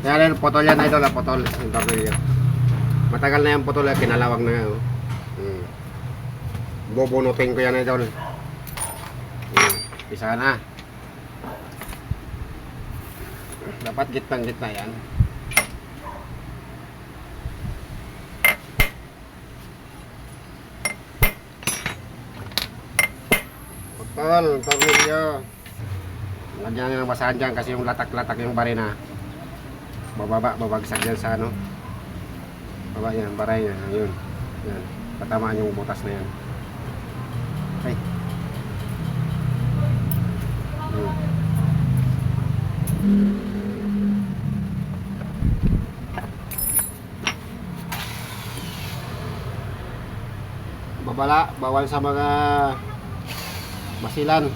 Yan, yan, putol yan, idol, ah, tornilyo. Matagal na yung putol, eh, kinalawag na yan. oh. Hmm. Bubunutin ko yan, idol. Hmm. Isa na. Dapat gitnang gitna yan. Putol, tornilyo. Lagyan ng basahan dyan kasi yung latak-latak yung barina. Bababa, babagsak yan sa ano. Baba yan, baray yan. Yun. Yan. Patamaan yung butas na yan. Ay. Yun. Babala, bawal sa mga masilan.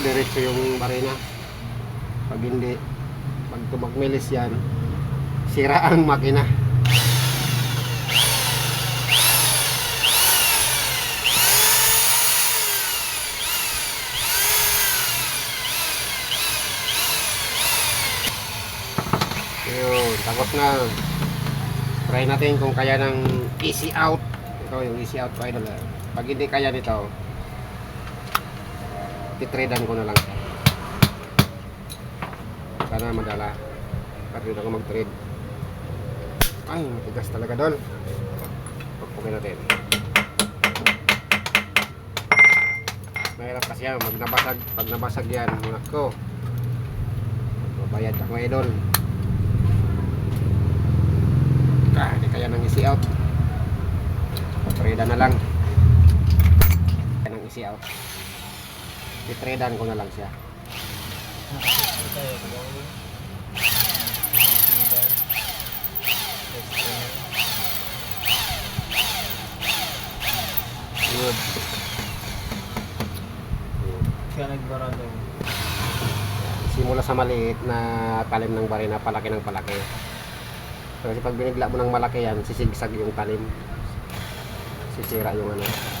Ito diretso yung marina. Pag hindi, pag tumagmilis yan, sira ang makina. Yun, takot na. Try natin kung kaya ng easy out. Ito yung easy out ko. Pag hindi kaya nito, titradean ko na lang. Sana madala. Pati ako mag-trade. Ay, matigas talaga doon. Pagpukin natin. Mahirap kasi yan. Pag nabasag, pag nabasag yan, mga ko. Mabayad ako mga idol. Ah, di kaya nang isi out. Trade na lang. Kaya nang isi out. Titradean ko na lang siya. Good. Kaya nagbarado. Simula sa maliit na talim ng barina, palaki ng palaki. Kasi pag binigla mo ng malaki yan, sisigsag yung talim. Sisira yung ano.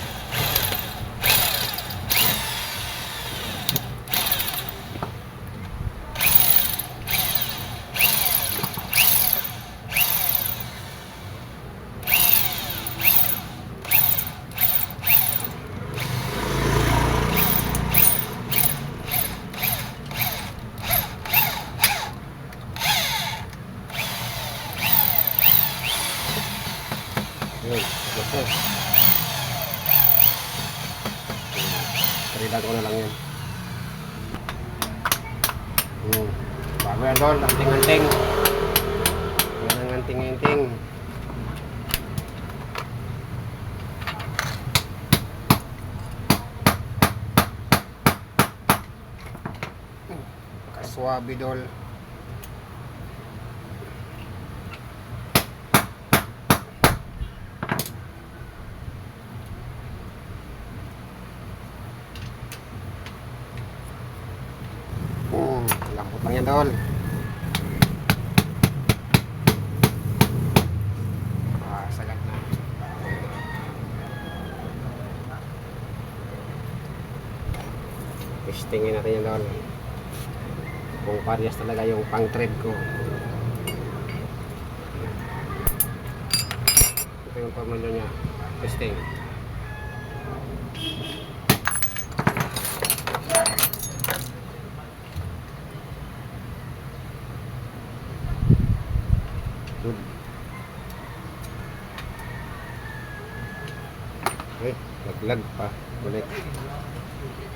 Yun, gusto. Trida ko na lang yan. Hmm. Bago yan doon, anting-anting. Yan ang anting-anting. Kaswabi dol. Hmm, lambot lang yan dol. Ah, sagat na. Testingin natin yan dol. Kung parehas talaga yung pang trade ko. Ito yung tornilyo niya. Testing. Good. Eh, naglag pa. Ulit.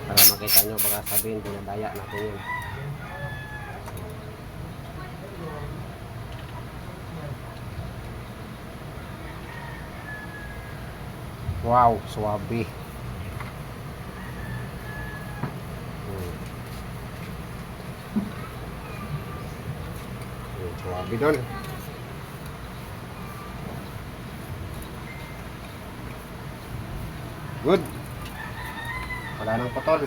Para makita nyo, baka sabihin, natin yun. Wow, swabe. Hmm. Hmm, doon. Good. Wala nang potol.